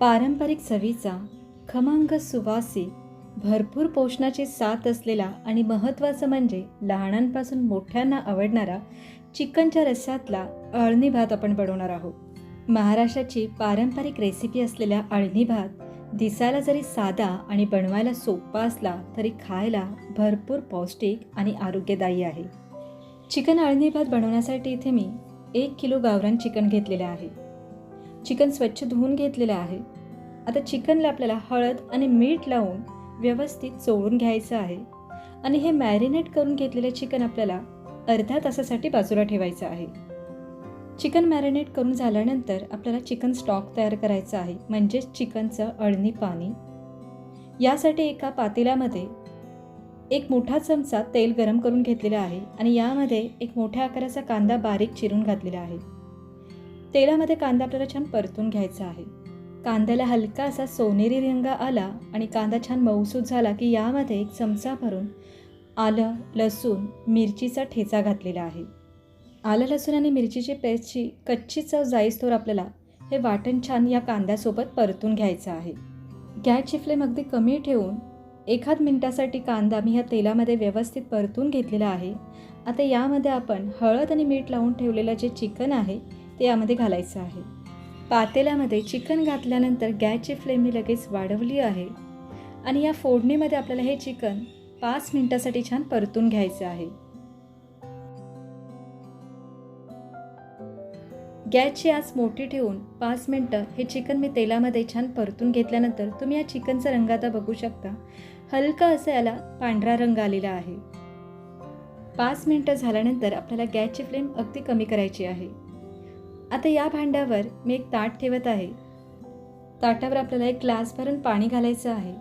पारंपरिक चवीचा खमंग सुवासी भरपूर पोषणाची साथ असलेला आणि महत्त्वाचं म्हणजे लहानांपासून मोठ्यांना आवडणारा चिकनच्या रस्स्यातला अळणी भात आपण बनवणार आहोत. महाराष्ट्राची पारंपरिक रेसिपी असलेल्या अळणी भात दिसायला जरी साधा आणि बनवायला सोपा असला तरी खायला भरपूर पौष्टिक आणि आरोग्यदायी आहे. चिकन अळणी भात बनवण्यासाठी इथे मी एक किलो गावरान चिकन घेतलेलं आहे. चिकन स्वच्छ धुवून घेतलेलं आहे. आता चिकनला आपल्याला हळद आणि मीठ लावून व्यवस्थित चोळून घ्यायचं आहे. आणि हे मॅरिनेट करून घेतलेलं चिकन आपल्याला अर्ध्या तासासाठी बाजूला ठेवायचं आहे. चिकन मॅरिनेट करून झाल्यानंतर आपल्याला चिकन स्टॉक तयार करायचा आहे. म्हणजेच चिकनचं अळणी पाणी. यासाठी एका पातेल्यामध्ये एक मोठा चमचा तेल गरम करून घेतलेला आहे. आणि यामध्ये एक मोठ्या आकाराचा कांदा बारीक चिरून घातलेला आहे. तेलामध्ये कांदा आपल्याला छान परतून घ्यायचा आहे. कांद्याला हलका असा सोनेरी रंग आला आणि कांदा छान मऊसूत झाला की यामध्ये एक चमचा भरून आलं लसूण मिरचीचा ठेचा घातलेला आहे. आलं लसूण आणि मिरचीची पेस्टची कच्ची चव जाईस्तोर आपल्याला हे वाटण छान या कांद्यासोबत परतून घ्यायचं आहे. गॅसची फ्लेम अगदी कमी ठेवून एखाद मिनटासाठी कांदा मी ह्या तेलामध्ये व्यवस्थित परतून घेतलेला आहे. आता यामध्ये आपण हळद आणि मीठ लावून ठेवलेलं जे चिकन आहे ते यामध्ये घालायचं आहे. पातेल्यामध्ये चिकन घातल्यानंतर गॅसची फ्लेम मी लगेच वाढवली आहे. आणि या फोडणीमध्ये आपल्याला हे चिकन पाच मिनटासाठी छान परतून घ्यायचं आहे. गॅसची आज मोठी ठेवून पाच मिनटं हे चिकन मी तेलामध्ये छान परतून घेतल्यानंतर तुम्ही या चिकनचा रंग आता बघू शकता. हलका असं याला पांढरा रंग आलेला आहे. पाच मिनटं झाल्यानंतर आपल्याला गॅसची फ्लेम अगदी कमी करायची आहे. आता या भांड्यावर मी एक ताट ठेवत आहे. ताटावर आपल्याला एक ग्लास भरून पाणी घालायचं आहे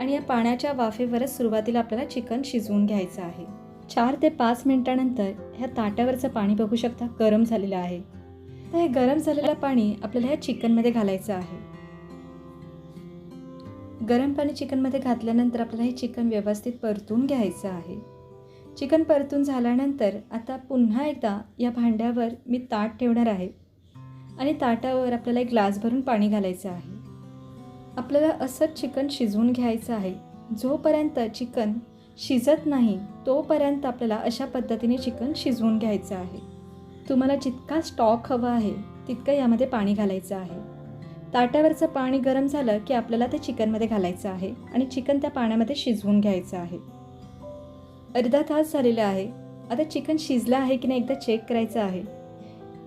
आणि या पाण्याच्या वाफेवरच सुरुवातीला आपल्याला चिकन शिजवून घ्यायचं आहे. चार ते पाच मिनिटानंतर ह्या ताटावरचं पाणी बघू शकता गरम झालेलं आहे. तर हे गरम झालेलं पाणी आपल्याला ह्या चिकनमध्ये घालायचं आहे. गरम पाणी चिकनमध्ये घातल्यानंतर आपल्याला हे चिकन व्यवस्थित परतून घ्यायचं आहे. चिकन परतून झाल्यानंतर आता पुन्हा एकदा या भांड्यावर मी ताट ठेवणार आहे. आणि ताटावर आपल्याला एक ग्लास भरून पाणी घालायचं आहे. आपल्याला असंच चिकन शिजवून घ्यायचं आहे. जोपर्यंत चिकन शिजत नाही तोपर्यंत आपल्याला अशा पद्धतीने चिकन शिजवून घ्यायचं आहे. तुम्हाला जितका स्टॉक हवा आहे तितकं यामध्ये पाणी घालायचं आहे. ताटावरचं पाणी गरम झालं की आपल्याला ते चिकनमध्ये घालायचं आहे आणि चिकन त्या पाण्यामध्ये शिजवून घ्यायचं आहे. अर्धा तास झालेला आहे. आता चिकन शिजलं आहे की नाही एकदा चेक करायचं आहे.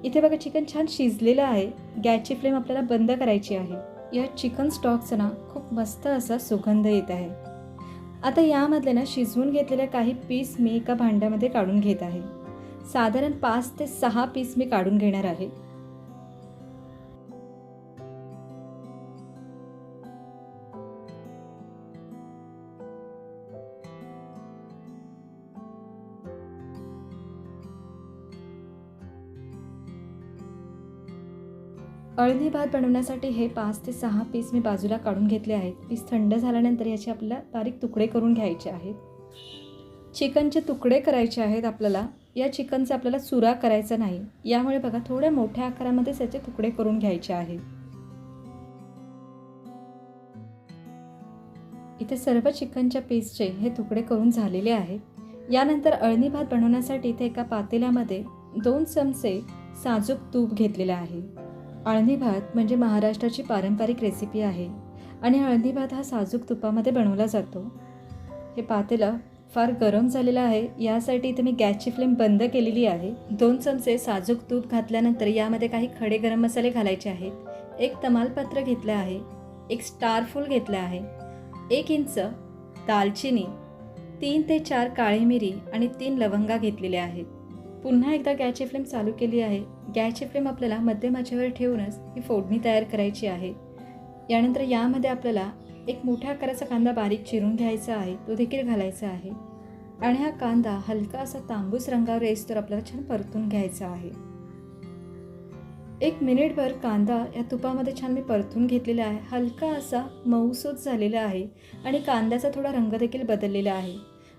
इथे बघा चिकन छान शिजलेलं आहे. गॅसची फ्लेम आपल्याला बंद करायची आहे. या चिकन स्टॉकचा ना खूप मस्त असा सुगंध येत आहे. आता यामधले ना शिजवून घेतलेल्या काही पीस मी एका भांड्यामध्ये काढून घेत आहे. साधारण पाच ते सहा पीस मी काढून घेणार आहे. अळणी भात बनवण्यासाठी हे पाच ते सहा पीस मी बाजूला काढून घेतले आहेत. पीस थंड झाल्यानंतर याचे आपल्याला बारीक तुकडे करून घ्यायचे आहेत. चिकनचे तुकडे करायचे आहेत आपल्याला. या चिकनचा आपल्याला चुरा करायचा नाही. यामुळे बघा थोड्या मोठ्या आकारामध्ये त्याचे तुकडे करून घ्यायचे आहेत. इथे सर्व चिकनच्या पीसचे हे तुकडे करून झालेले आहेत. यानंतर अळणी भात बनवण्यासाठी इथे एका पातेल्यामध्ये दोन चमचे साजूक तूप घेतलेले आहे. अळणी भात म्हणजे महाराष्ट्राची पारंपरिक रेसिपी आहे आणि अळणी भात हा साजूक तुपामध्ये बनवला जातो. हे पातेलं फार गरम झालेलं आहे यासाठी इथे मी गॅसची फ्लेम बंद केलेली आहे. दोन चमचे साजूक तूप घातल्यानंतर यामध्ये काही खडे गरम मसाले घालायचे आहेत. एक तमालपत्र घेतलं आहे एक स्टार फूल घेतलं आहे एक इंच दालचिनी तीन ते चार काळी मिरी आणि तीन लवंगा घेतलेल्या आहेत. पुन्हा एकदा गॅसची फ्लेम चालू केली आहे. गॅसची फ्लेम आपल्याला मध्यम आचेवर ठेवूनच ही फोडणी तयार करायची आहे. यानंतर यामध्ये आपल्याला एक मोठ्या आकाराचा कांदा बारीक चिरून घ्यायचा आहे. तो देखील घालायचा आहे. आणि हा कांदा हलका असा तांबूस रंगावर येस तर आपल्याला छान परतून घ्यायचा आहे. एक मिनिटभर कांदा या तुपामध्ये छान मी परतून घेतलेला आहे. हलका असा मऊसूत झालेला आहे. आणि कांद्याचा थोडा रंग देखील बदललेला आहे.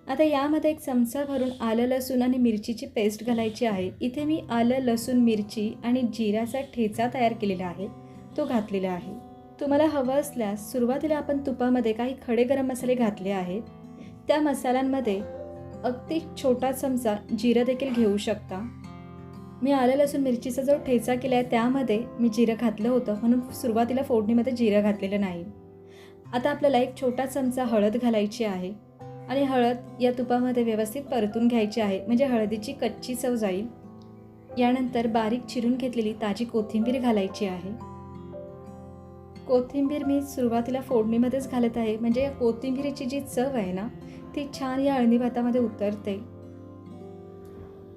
आता यामध्ये एक चमचा भरून आलं लसूण आणि मिरचीची पेस्ट घालायची आहे. इथे मी आलं लसूण मिरची आणि जिऱ्याचा ठेचा तयार केलेला आहे. तो घातलेला आहे. तुम्हाला हवं असल्यास सुरुवातीला आपण तुपामध्ये काही खडे गरम मसाले घातले आहेत. त्या मसाल्यांमध्ये अगदी छोटा चमचा जिरं देखील घेऊ शकता. मी आलं लसूण मिरचीचा जो ठेचा केला आहे त्यामध्ये मी जिरं घातलं होतं. म्हणून सुरुवातीला फोडणीमध्ये जिरं घातलेलं नाही. आता आपल्याला एक छोटा चमचा हळद घालायची आहे. आणि हळद या तुपामध्ये व्यवस्थित परतून घ्यायची आहे. म्हणजे हळदीची कच्ची चव जाईल. यानंतर बारीक चिरून घेतलेली ताजी कोथिंबीर घालायची आहे. कोथिंबीर मी सुरुवातीला फोडणीमध्येच घालत आहे. म्हणजे या कोथिंबीरीची जी चव आहे ना ती छान या अळणी भातामध्ये उतरते.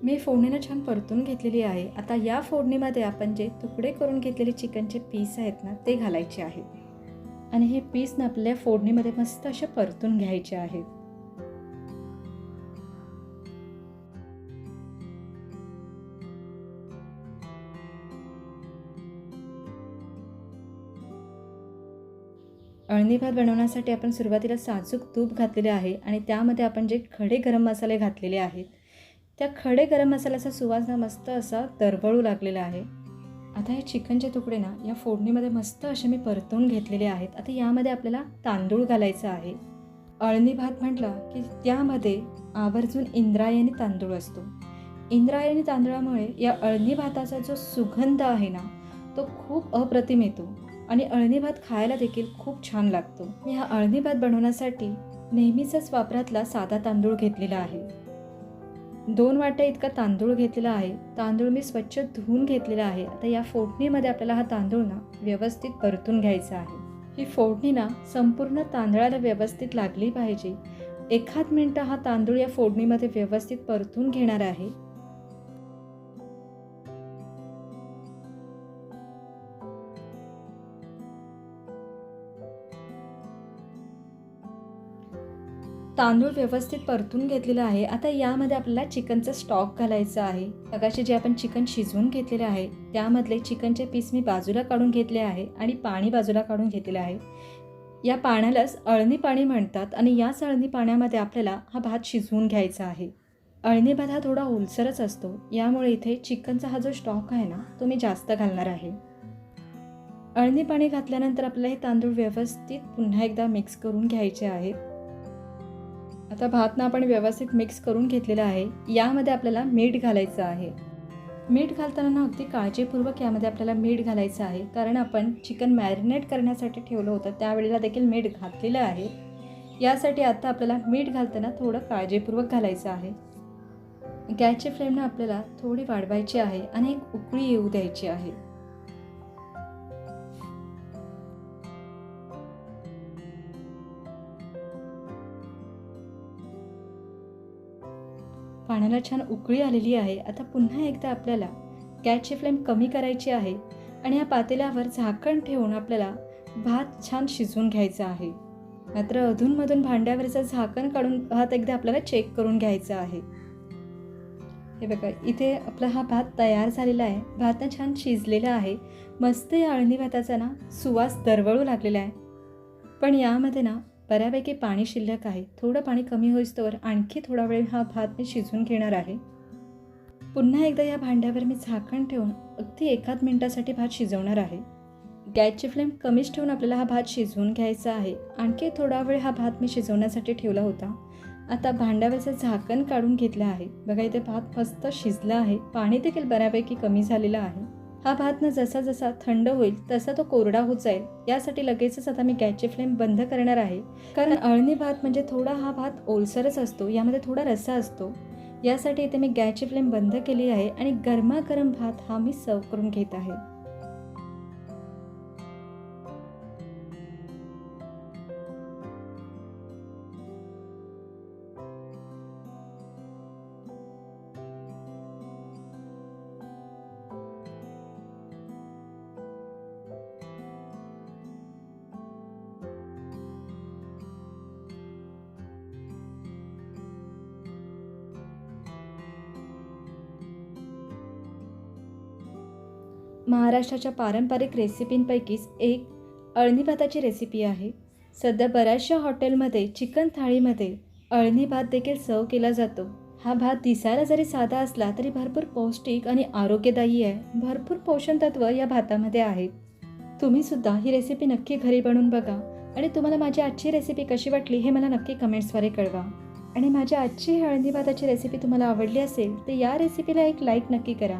मी फोडणीनं छान परतून घेतलेली आहे. आता या फोडणीमध्ये आपण जे तुकडे करून घेतलेले चिकनचे पीस आहेत ना ते घालायचे आहेत आणि हे पीस ना आपल्या फोडणीमध्ये मस्त असे परतून घ्यायचे आहेत. अळणी भात बनवण्यासाठी आपण सुरुवातीला साजूक तूप घातलेले आहे आणि त्यामध्ये आपण जे खडे गरम मसाले घातलेले आहेत त्या खडे गरम मसाल्याचा सुवास ना मस्त असा दरवळू लागलेला आहे. आता हे चिकनचे तुकडे ना या फोडणीमध्ये मस्त असे मी परतवून घेतलेले आहेत. आता यामध्ये आपल्याला तांदूळ घालायचा आहे. अळणी भात म्हटलं की त्यामध्ये आवर्जून इंद्रायणी तांदूळ असतो. इंद्रायणी तांदळामुळे या अळणी भाताचा जो सुगंध आहे ना तो खूप अप्रतिम येतो. आणि अळणी भात खायला देखील खूप छान लागतो. मी हा अळणी भात बनवण्यासाठी नेहमीचाच वापरातला साधा तांदूळ घेतलेला आहे. दोन वाट्या इतका तांदूळ घेतलेला आहे. तांदूळ मी स्वच्छ धुवून घेतलेला आहे. आता या फोडणीमध्ये आपल्याला हा तांदूळ ना व्यवस्थित परतून घ्यायचा आहे. ही फोडणी ना संपूर्ण तांदळाला व्यवस्थित लागली पाहिजे. एखाद मिनटं हा तांदूळ या फोडणीमध्ये व्यवस्थित परतून घेणार आहे. तांदूळ व्यवस्थित परतून घेतलेला आहे. आता यामध्ये आपल्याला चिकनचा स्टॉक घालायचा आहे. सकाळचे जे आपण चिकन शिजवून घेतलेले आहे त्यामधले चिकनचे पीस मी बाजूला काढून घेतले आहे आणि पाणी बाजूला काढून घेतलेलं आहे. या पाण्यालाच अळणी पाणी म्हणतात आणि याच अळणी पाण्यामध्ये आपल्याला हा भात शिजवून घ्यायचा आहे. अळणी भात हा थोडा ओलसरच असतो यामुळे इथे चिकनचा हा जो स्टॉक आहे ना तो मी जास्त घालणार आहे. अळणी पाणी घातल्यानंतर आपल्याला हे तांदूळ व्यवस्थित पुन्हा एकदा मिक्स करून घ्यायचे आहेत आता भात ना आपण व्यवस्थित मिक्स करून घेतलेला आहे. यामध्ये आपल्याला मीठ घालायचं आहे. मीठ घालताना ना अगदी काळजीपूर्वक यामध्ये आपल्याला मीठ घालायचं आहे. कारण आपण चिकन मॅरिनेट करण्यासाठी ठेवलं होतं. त्यावेळेला देखील मीठ घातलेलं आहे. यासाठी आता आपल्याला मीठ घालताना थोडं काळजीपूर्वक घालायचं आहे. गॅसची फ्लेमनं आपल्याला थोडी वाढवायची आहे. आणि एक उकळी येऊ द्यायची आहे. पाण्याला छान उकळी आलेली आहे. आता पुन्हा एकदा आपल्याला गॅसची फ्लेम कमी करायची आहे आणि या पातेल्यावर झाकण ठेवून आपल्याला भात छान शिजवून घ्यायचा आहे. मात्र अधूनमधून भांड्यावरचं झाकण काढून भात एकदा आपल्याला चेक करून घ्यायचा आहे. हे बघा इथे आपला हा भात तयार झालेला आहे. भात ना छान शिजलेला आहे. मस्त या अळणी भाताचा ना सुवास दरवळू लागलेला आहे. पण यामध्ये ना बऱ्यापैकी पाणी शिल्लक आहे. थोडं पाणी कमी होईस्तोवर आणखी थोडा वेळ हा भात मी शिजवून घेणार आहे. पुन्हा एकदा या भांड्यावर मी झाकण ठेवून अगदी एकाच मिनटासाठी भात शिजवणार आहे. गॅसची फ्लेम कमीच ठेवून आपल्याला हा भात शिजवून घ्यायचा आहे. आणखी थोडा वेळ हा भात मी शिजवण्यासाठी ठेवला होता. आता भांड्यावरचं झाकण काढून घेतलं आहे. बघा इथे भात मस्त शिजला आहे. पाणी देखील बऱ्यापैकी कमी झालेलं आहे. हा भात ना जसा जसा थंड होईल तसा तो कोरडा होत जाईल. यासाठी लगेचच आता मी गॅसची फ्लेम बंद करणार आहे. कारण अळणी भात म्हणजे थोडा हा भात ओलसरच असतो यामध्ये थोडा रस्सा असतो. यासाठी इथे मी गॅसची फ्लेम बंद केली आहे आणि गरमागरम भात हा मी सर्व करून घेत आहे. महाराष्ट्राच्या पारंपरिक रेसिपींपैकीच एक अळणी भाताची रेसिपी आहे. सध्या बऱ्याचशा हॉटेलमध्ये चिकन थाळीमध्ये अळणी भात देखील सर्व केला जातो. हा भात दिसायला जरी साधा असला तरी भरपूर पौष्टिक आणि आरोग्यदायी आहे. भरपूर पोषण तत्व या भातामध्ये आहेत तुम्ही सुद्धा ही रेसिपी नक्की घरी बनवून बघा आणि तुम्हाला माझी आजची रेसिपी कशी वाटली हे मला नक्की कमेंट्सद्वारे कळवा. आणि माझ्या आजची हळदी भाताची रेसिपी तुम्हाला आवडली असेल तर या रेसिपीला एक लाईक नक्की करा.